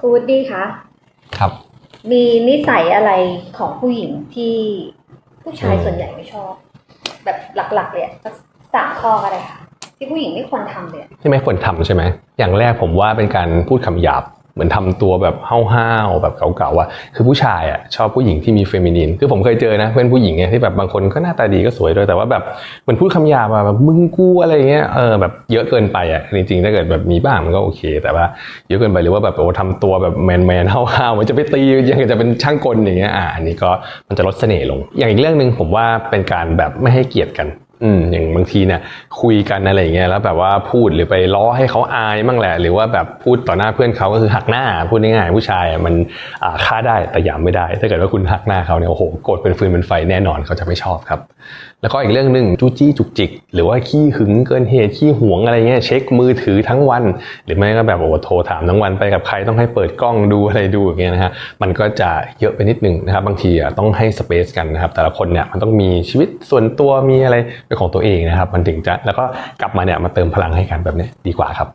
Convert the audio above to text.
ครูวูดดี้คะครับ มีนิสัยอะไรของผู้หญิงที่ผู้ชายอืมส่วนใหญ่ไม่ชอบ แบบหลักๆเลยอะสักสามข้อก็ได้ค่ะ ที่ผู้หญิงไม่ควรทำเลยอะที่ไม่ควรทำใช่ไหมอย่างแรกผมว่าเป็นการพูดคำหยาบ เหมือนทำตัวแบบห้าวๆแบบเก่าๆอะคือผู้ชายอะชอบผู้หญิงที่มีเฟมินีนคือผมเคยเจอนะเพื่อนผู้หญิงเนี่ยที่แบบบางคนก็หน้าตาดีก็สวยด้วยแต่ว่าแบบเหมือนพูดคำหยาบอะแบบมึงกูอะไรเงี้ยเออแบบเยอะเกินไปอะจริงๆถ้าเกิดแบบมีบ้างมันก็โอเค แต่ว่าเยอะเกินไปหรือว่าแบบโอ้ทำตัวแบบแมนๆห้าวๆมันจะไปตียังจะเป็นช่างกลอย่างเงี้ยอะอันนี้ก็มันจะลดเสน่ห์ลง อย่างอีกเรื่องหนึ่งผมว่าเป็นการแบบไม่ให้เกียรติกัน อืมอย่างบางทีเนี่ยคุยกันอะไรอย่างเงี้ยแล้วแบบว่าพูดหรือไปล้อให้เขาอายมั่งแหละ หรือว่าแบบพูดต่อหน้าเพื่อนเขาก็คือหักหน้าพูดง่ายๆผู้ชายมันอ่าฆ่าได้แต่หยามไม่ได้ ถ้าเกิดว่าคุณหักหน้าเขาเนี่ยโอ้โหโกรธเป็นฟืนเป็นไฟแน่นอนเขาจะไม่ชอบครับ แล้วก็อีกเรื่องหนึ่งจู้จี้จุกจิก หรือว่าขี้หึงเกินเหตุขี้หวงอะไรเงี้ยเช็คมือถือทั้งวัน หรือไม่ก็แบบโอ้โหโทรถามทั้งวันไปกับใครต้องให้เปิดกล้องดูอะไรดูอย่างเงี้ยนะฮะมันก็จะเยอะไปนิดนึงนะครับบางทีอะต้องให้สเปซกันนะครับแต่ละคนเนี่ยมันต้องมีชีวิตส่วนตัวมีอะไรเป็นของตัวเองนะครับ มันถึงจะแล้วก็กลับมาเนี่ยมาเติมพลังให้กันแบบนี้ดีกว่าครับ